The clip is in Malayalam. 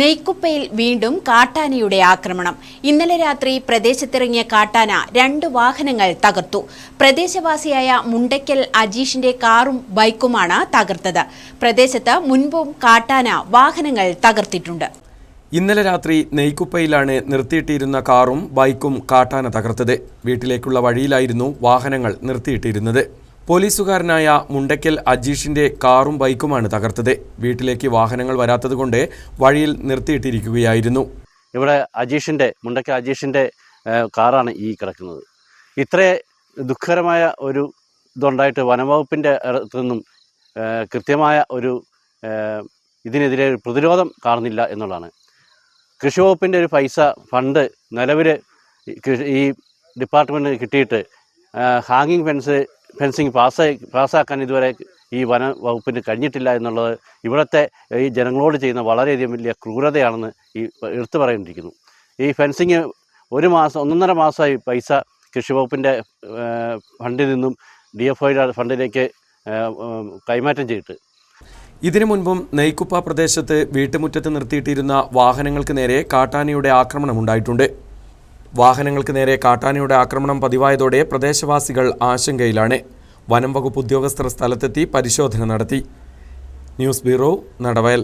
നെയ്ക്കുപ്പയിൽ വീണ്ടും കാട്ടാനയുടെ ആക്രമണം. ഇന്നലെ രാത്രി പ്രദേശത്തിറങ്ങിയ കാട്ടാന രണ്ട് വാഹനങ്ങൾ തകർത്തു. പ്രദേശവാസിയായ മുണ്ടയ്ക്കൽ അജീഷിന്റെ കാറും ബൈക്കുമാണ് തകർത്തത്. പ്രദേശത്ത് മുൻപും കാട്ടാന വാഹനങ്ങൾ തകർത്തിട്ടുണ്ട്. ഇന്നലെ രാത്രി നെയ്ക്കുപ്പയിലാണ് നിർത്തിയിട്ടിരുന്ന കാറും ബൈക്കും കാട്ടാന തകർത്തത്. വീട്ടിലേക്കുള്ള വഴിയിലായിരുന്നു വാഹനങ്ങൾ നിർത്തിയിട്ടിരുന്നത്. പോലീസുകാരനായ മുണ്ടയ്ക്കൽ അജീഷിന്റെ കാറും ബൈക്കുമാണ് തകർത്തത്. വീട്ടിലേക്ക് വാഹനങ്ങൾ വരാത്തതുകൊണ്ട് വഴിയിൽ നിർത്തിയിട്ടിരിക്കുകയായിരുന്നു. ഇവിടെ അജീഷിന്റെ മുണ്ടയ്ക്കൽ അജീഷിന്റെ കാറാണ് ഈ കിടക്കുന്നത്. ഇത്രേ ദുഃഖകരമായ ഒരു ഇതുണ്ടായിട്ട് വനംവകുപ്പിന്റെ നിന്നും കൃത്യമായ ഒരു ഇതിനെതിരെ ഒരു പ്രതിരോധം കാണുന്നില്ല എന്നുള്ളതാണ്. കൃഷി വകുപ്പിന്റെ ഒരു പൈസ ഫണ്ട് നിലവിൽ ഈ ഡിപ്പാർട്ട്മെന്റിന് കിട്ടിയിട്ട് ഹാങ്ങിങ് ഫെൻസ് ഫെൻസിങ് പാസ് പാസ്സാക്കാൻ ഇതുവരെ ഈ വന വകുപ്പിന് കഴിഞ്ഞിട്ടില്ല എന്നുള്ളത് ഇവിടുത്തെ ഈ ജനങ്ങളോട് ചെയ്യുന്ന വളരെയധികം വലിയ ക്രൂരതയാണെന്ന് ഈ എടുത്തു പറയേണ്ടിയിരിക്കുന്നു. ഈ ഫെൻസിങ് ഒരു മാസം ഒന്നൊന്നര മാസമായി പൈസ കൃഷി വകുപ്പിന്റെ ഫണ്ടിൽ നിന്നും ഡി എഫ് ഐയുടെ ഫണ്ടിലേക്ക് കൈമാറ്റം ചെയ്തിട്ട്. ഇതിനു മുൻപും നെയ്ക്കുപ്പ പ്രദേശത്ത് വീട്ടുമുറ്റത്ത് നിർത്തിയിട്ടിരുന്ന വാഹനങ്ങൾക്ക് നേരെ കാട്ടാനയുടെ ആക്രമണം ഉണ്ടായിട്ടുണ്ട്. വാഹനങ്ങൾക്ക് നേരെ കാട്ടാനയുടെ ആക്രമണം പതിവായതോടെ പ്രദേശവാസികൾ ആശങ്കയിലാണ്. വനം വകുപ്പ് ഉദ്യോഗസ്ഥർ സ്ഥലത്തെത്തി പരിശോധന നടത്തി. News bureau Nadavayal.